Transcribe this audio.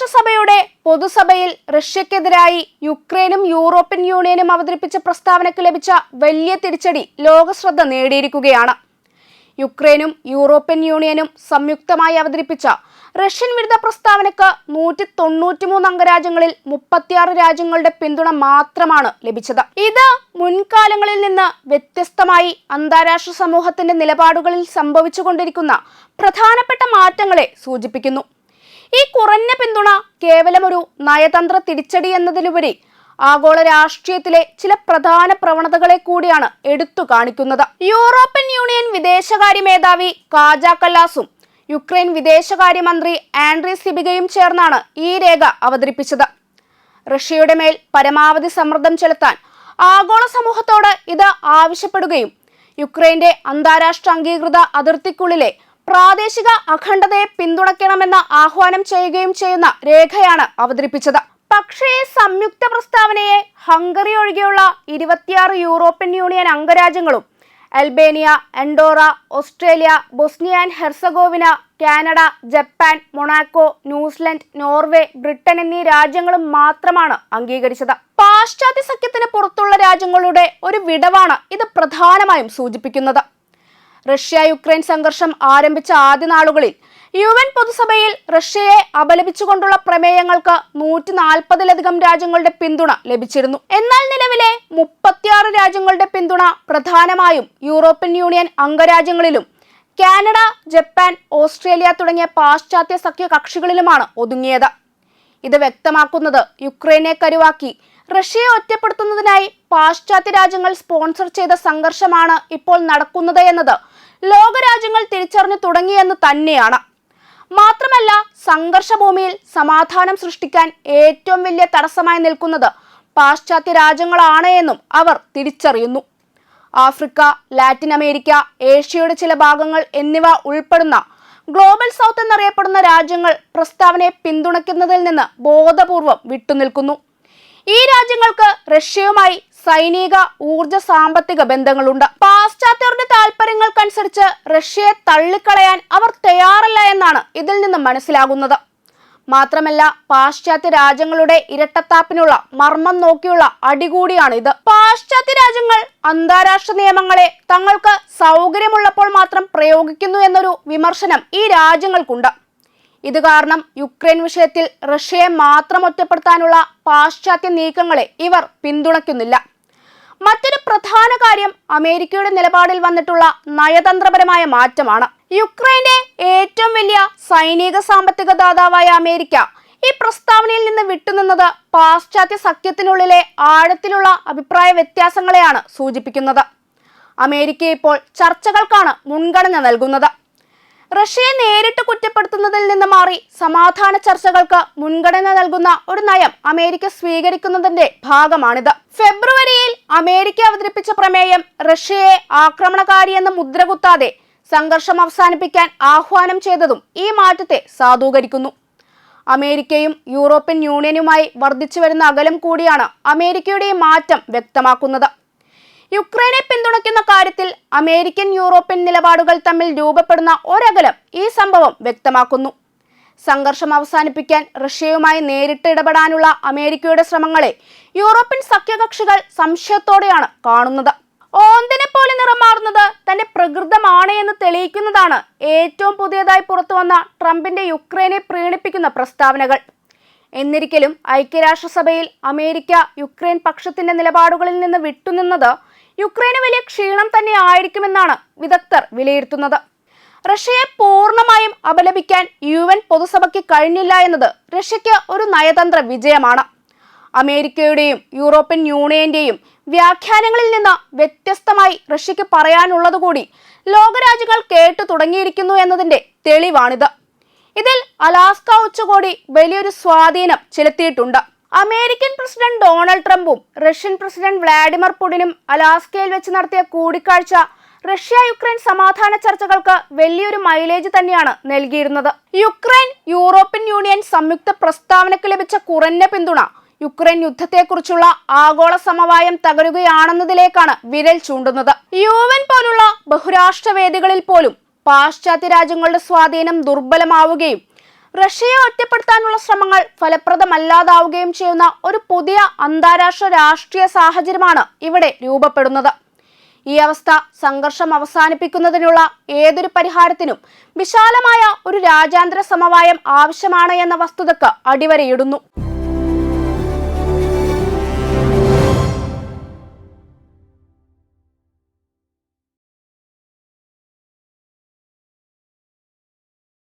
ഐക്യരാഷ്ട്രസഭയുടെ പൊതുസഭയിൽ റഷ്യക്കെതിരായി യുക്രൈനും യൂറോപ്യൻ യൂണിയനും അവതരിപ്പിച്ച പ്രസ്താവനയ്ക്ക് ലഭിച്ച വലിയ തിരിച്ചടി ലോകശ്രദ്ധ നേടിയിരിക്കുകയാണ്. യുക്രൈനും യൂറോപ്യൻ യൂണിയനും സംയുക്തമായി അവതരിപ്പിച്ച റഷ്യൻ വിരുദ്ധ പ്രസ്താവനയ്ക്ക് നൂറ്റി തൊണ്ണൂറ്റിമൂന്ന് അംഗരാജ്യങ്ങളിൽ മുപ്പത്തിയാറ് രാജ്യങ്ങളുടെ പിന്തുണ മാത്രമാണ് ലഭിച്ചത്. ഇത് മുൻകാലങ്ങളിൽ നിന്ന് വ്യത്യസ്തമായി അന്താരാഷ്ട്ര സമൂഹത്തിന്റെ നിലപാടുകളിൽ സംഭവിച്ചുകൊണ്ടിരിക്കുന്ന പ്രധാനപ്പെട്ട മാറ്റങ്ങളെ സൂചിപ്പിക്കുന്നു. ഈ കുറഞ്ഞ പിന്തുണ കേവലം ഒരു നയതന്ത്ര തിരിച്ചടി എന്നതിലുപരി ആഗോള രാഷ്ട്രീയത്തിലെ ചില പ്രധാന പ്രവണതകളെ കൂടിയാണ് എടുത്തു കാണിക്കുന്നത്. യൂറോപ്യൻ യൂണിയൻ വിദേശകാര്യ മേധാവി കാജ കല്ലാസും യുക്രൈൻ വിദേശകാര്യമന്ത്രി ആൻഡ്രി സിബികയും ചേർന്നാണ് ഈ രേഖ അവതരിപ്പിച്ചത്. റഷ്യയുടെ മേൽ പരമാവധി സമ്മർദ്ദം ചെലുത്താൻ ആഗോള സമൂഹത്തോട് ഇത് ആവശ്യപ്പെടുകയും യുക്രൈന്റെ അന്താരാഷ്ട്ര അംഗീകൃത അതിർത്തിക്കുള്ളിലെ പ്രാദേശിക അഖണ്ഡതയെ പിന്തുണയ്ക്കണമെന്ന് ആഹ്വാനം ചെയ്യുകയും ചെയ്യുന്ന രേഖയാണ് അവതരിപ്പിച്ചത്. പക്ഷേ സംയുക്ത പ്രസ്താവനയെ ഹംഗറി ഒഴികെയുള്ള ഇരുപത്തിയാറ് European Union അംഗരാജ്യങ്ങളും Albania Andorra Australia Bosnia and Herzegovina Canada Japan Monaco New Zealand Norway Britain എന്നീ രാജ്യങ്ങളും മാത്രമാണ് അംഗീകരിച്ചത്. പാശ്ചാത്യ സഖ്യത്തിന് പുറത്തുള്ള രാജ്യങ്ങളുടെ ഒരു വിടവാണ് ഇത് പ്രധാനമായും സൂചിപ്പിക്കുന്നത്. റഷ്യ യുക്രൈൻ സംഘർഷം ആരംഭിച്ച ആദ്യ നാളുകളിൽ യു എൻ പൊതുസഭയിൽ റഷ്യയെ അപലപിച്ചുകൊണ്ടുള്ള പ്രമേയങ്ങൾക്ക് നൂറ്റി നാൽപ്പതിലധികം രാജ്യങ്ങളുടെ പിന്തുണ ലഭിച്ചിരുന്നു. എന്നാൽ നിലവിലെ മുപ്പത്തിയാറ് രാജ്യങ്ങളുടെ പിന്തുണ പ്രധാനമായും യൂറോപ്യൻ യൂണിയൻ അംഗരാജ്യങ്ങളിലും കാനഡ ജപ്പാൻ ഓസ്ട്രേലിയ തുടങ്ങിയ പാശ്ചാത്യ സഖ്യ കക്ഷികളിലുമാണ് ഒതുങ്ങിയത്. ഇത് വ്യക്തമാക്കുന്നത് യുക്രൈനെ കരുവാക്കി റഷ്യയെ ഒറ്റപ്പെടുത്തുന്നതിനായി പാശ്ചാത്യ രാജ്യങ്ങൾ സ്പോൺസർ ചെയ്ത സംഘർഷമാണ് ഇപ്പോൾ നടക്കുന്നത് എന്നത് ലോകരാജ്യങ്ങൾ തിരിച്ചറിഞ്ഞു തുടങ്ങിയെന്ന് തന്നെയാണ്. മാത്രമല്ല സംഘർഷഭൂമിയിൽ സമാധാനം സൃഷ്ടിക്കാൻ ഏറ്റവും വലിയ തടസ്സമായി നിൽക്കുന്നത് പാശ്ചാത്യ രാജ്യങ്ങളാണ് എന്നും അവർ തിരിച്ചറിയുന്നു. ആഫ്രിക്ക ലാറ്റിൻ അമേരിക്ക ഏഷ്യയുടെ ചില ഭാഗങ്ങൾ എന്നിവ ഉൾപ്പെടുന്ന ഗ്ലോബൽ സൗത്ത് എന്നറിയപ്പെടുന്ന രാജ്യങ്ങൾ പ്രസ്താവനയെ പിന്തുണയ്ക്കുന്നതിൽ നിന്ന് ബോധപൂർവം വിട്ടുനിൽക്കുന്നു. ഈ രാജ്യങ്ങൾക്ക് റഷ്യയുമായി സൈനിക ഊർജ സാമ്പത്തിക ബന്ധങ്ങളുണ്ട്. പാശ്ചാത്യരുടെ താല്പര്യങ്ങൾക്കനുസരിച്ച് റഷ്യയെ തള്ളിക്കളയാൻ അവർ തയ്യാറല്ല എന്നാണ് ഇതിൽ നിന്ന് മനസ്സിലാകുന്നത്. മാത്രമല്ല പാശ്ചാത്യ രാജ്യങ്ങളുടെ ഇരട്ടത്താപ്പിനുള്ള മർമ്മം നോക്കിയുള്ള അടികൂടിയാണ് ഇത്. പാശ്ചാത്യ രാജ്യങ്ങൾ അന്താരാഷ്ട്ര നിയമങ്ങളെ തങ്ങൾക്ക് സൗകര്യമുള്ളപ്പോൾ മാത്രം പ്രയോഗിക്കുന്നു എന്നൊരു വിമർശനം ഈ രാജ്യങ്ങൾക്കുണ്ട്. ഇത് കാരണം യുക്രൈൻ വിഷയത്തിൽ റഷ്യയെ മാത്രം ഒറ്റപ്പെടുത്താനുള്ള പാശ്ചാത്യ നീക്കങ്ങളെ ഇവർ പിന്തുണയ്ക്കുന്നില്ല. മറ്റൊരു പ്രധാന കാര്യം അമേരിക്കയുടെ നിലപാടിൽ വന്നിട്ടുള്ള നയതന്ത്രപരമായ മാറ്റമാണ്. യുക്രൈന്റെ ഏറ്റവും വലിയ സൈനിക സാമ്പത്തിക ദാതാവായ അമേരിക്ക ഈ പ്രസ്താവനയിൽ നിന്ന് വിട്ടുനിന്നത് പാശ്ചാത്യ സഖ്യത്തിനുള്ളിലെ ആഴത്തിലുള്ള അഭിപ്രായ വ്യത്യാസങ്ങളെയാണ് സൂചിപ്പിക്കുന്നത്. അമേരിക്ക ഇപ്പോൾ ചർച്ചകൾക്കാണ് മുൻഗണന നൽകുന്നത്. റഷ്യയെ നേരിട്ട് കുറ്റപ്പെടുത്തുന്നതിൽ നിന്ന് മാറി സമാധാന ചർച്ചകൾക്ക് മുൻഗണന നൽകുന്ന ഒരു നയം അമേരിക്ക സ്വീകരിക്കുന്നതിന്റെ ഭാഗമാണിത്. ഫെബ്രുവരിയിൽ അമേരിക്ക അവതരിപ്പിച്ച പ്രമേയം റഷ്യയെ ആക്രമണകാരിയെന്ന് മുദ്രകുത്താതെ സംഘർഷം അവസാനിപ്പിക്കാൻ ആഹ്വാനം ചെയ്തതും ഈ മാറ്റത്തെ സാധൂകരിക്കുന്നു. അമേരിക്കയും യൂറോപ്യൻ യൂണിയനുമായി വർദ്ധിച്ചു വരുന്ന അകലം കൂടിയാണ് അമേരിക്കയുടെ മാറ്റം വ്യക്തമാക്കുന്നത്. യുക്രൈനെ പിന്തുണയ്ക്കുന്ന കാര്യത്തിൽ അമേരിക്കൻ യൂറോപ്യൻ നിലപാടുകൾ തമ്മിൽ രൂപപ്പെടുന്ന ഒരകലം ഈ സംഭവം വ്യക്തമാക്കുന്നു. സംഘർഷം അവസാനിപ്പിക്കാൻ റഷ്യയുമായി നേരിട്ട് ഇടപെടാനുള്ള അമേരിക്കയുടെ ശ്രമങ്ങളെ യൂറോപ്യൻ സഖ്യകക്ഷികൾ സംശയത്തോടെയാണ് കാണുന്നത്. ഓന്തിനെ പോലെ നിറമാറുന്നത് തന്റെ പ്രകൃതമാണ് എന്ന് തെളിയിക്കുന്നതാണ് ഏറ്റവും പുതിയതായി പുറത്തു വന്ന ട്രംപിന്റെ യുക്രൈനെ പ്രീണിപ്പിക്കുന്ന പ്രസ്താവനകൾ. എന്നിരിക്കലും ഐക്യരാഷ്ട്രസഭയിൽ അമേരിക്ക യുക്രൈൻ പക്ഷത്തിന്റെ നിലപാടുകളിൽ നിന്ന് വിട്ടുനിന്നത് യുക്രൈന് വലിയ ക്ഷീണം തന്നെ ആയിരിക്കുമെന്നാണ് വിദഗ്ധർ വിലയിരുത്തുന്നത്. റഷ്യയെ പൂർണമായും അപലപിക്കാൻ യു എൻ പൊതുസഭയ്ക്ക് കഴിഞ്ഞില്ല എന്നത് റഷ്യയ്ക്ക് ഒരു നയതന്ത്ര വിജയമാണ്. അമേരിക്കയുടെയും യൂറോപ്യൻ യൂണിയന്റെയും വ്യാഖ്യാനങ്ങളിൽ നിന്ന് വ്യത്യസ്തമായി റഷ്യക്ക് പറയാനുള്ളതുകൂടി ലോകരാജ്യങ്ങൾ കേട്ടു തുടങ്ങിയിരിക്കുന്നു എന്നതിന്റെ തെളിവാണിത്. ഇതിൽ അലാസ്ക ഉച്ചകോടി വലിയൊരു സ്വാധീനം ചെലുത്തിയിട്ടുണ്ട്. അമേരിക്കൻ പ്രസിഡന്റ് ഡൊണാൾഡ് ട്രംപും റഷ്യൻ പ്രസിഡന്റ് വ്ളാഡിമിർ പുടിനും അലാസ്കയിൽ വെച്ച് നടത്തിയ കൂടിക്കാഴ്ച റഷ്യ യുക്രൈൻ സമാധാന ചർച്ചകൾക്ക് വലിയൊരു മൈലേജ് തന്നെയാണ് നൽകിയിരുന്നത്. യുക്രൈൻ യൂറോപ്യൻ യൂണിയൻ സംയുക്ത പ്രസ്താവനയ്ക്ക് ലഭിച്ച കുറഞ്ഞ പിന്തുണ യുക്രൈൻ യുദ്ധത്തെക്കുറിച്ചുള്ള ആഗോള സമവായം തകരുകയാണെന്നതിലേക്കാണ് വിരൽ ചൂണ്ടുന്നത്. യു എൻ പോലുള്ള ബഹുരാഷ്ട്ര വേദികളിൽ പോലും പാശ്ചാത്യ രാജ്യങ്ങളുടെ സ്വാധീനം ദുർബലമാവുകയും റഷ്യയെ ഒറ്റപ്പെടുത്താനുള്ള ശ്രമങ്ങൾ ഫലപ്രദമല്ലാതാവുകയും ചെയ്യുന്ന ഒരു പുതിയ അന്താരാഷ്ട്ര രാഷ്ട്രീയ സാഹചര്യമാണ് ഇവിടെ രൂപപ്പെടുന്നത്. ഈ അവസ്ഥ സംഘർഷം അവസാനിപ്പിക്കുന്നതിനുള്ള ഏതൊരു പരിഹാരത്തിനും വിശാലമായ ഒരു രാജ്യാന്തര സമവായം ആവശ്യമാണ് എന്ന വസ്തുതക്ക് അടിവരയിടുന്നു.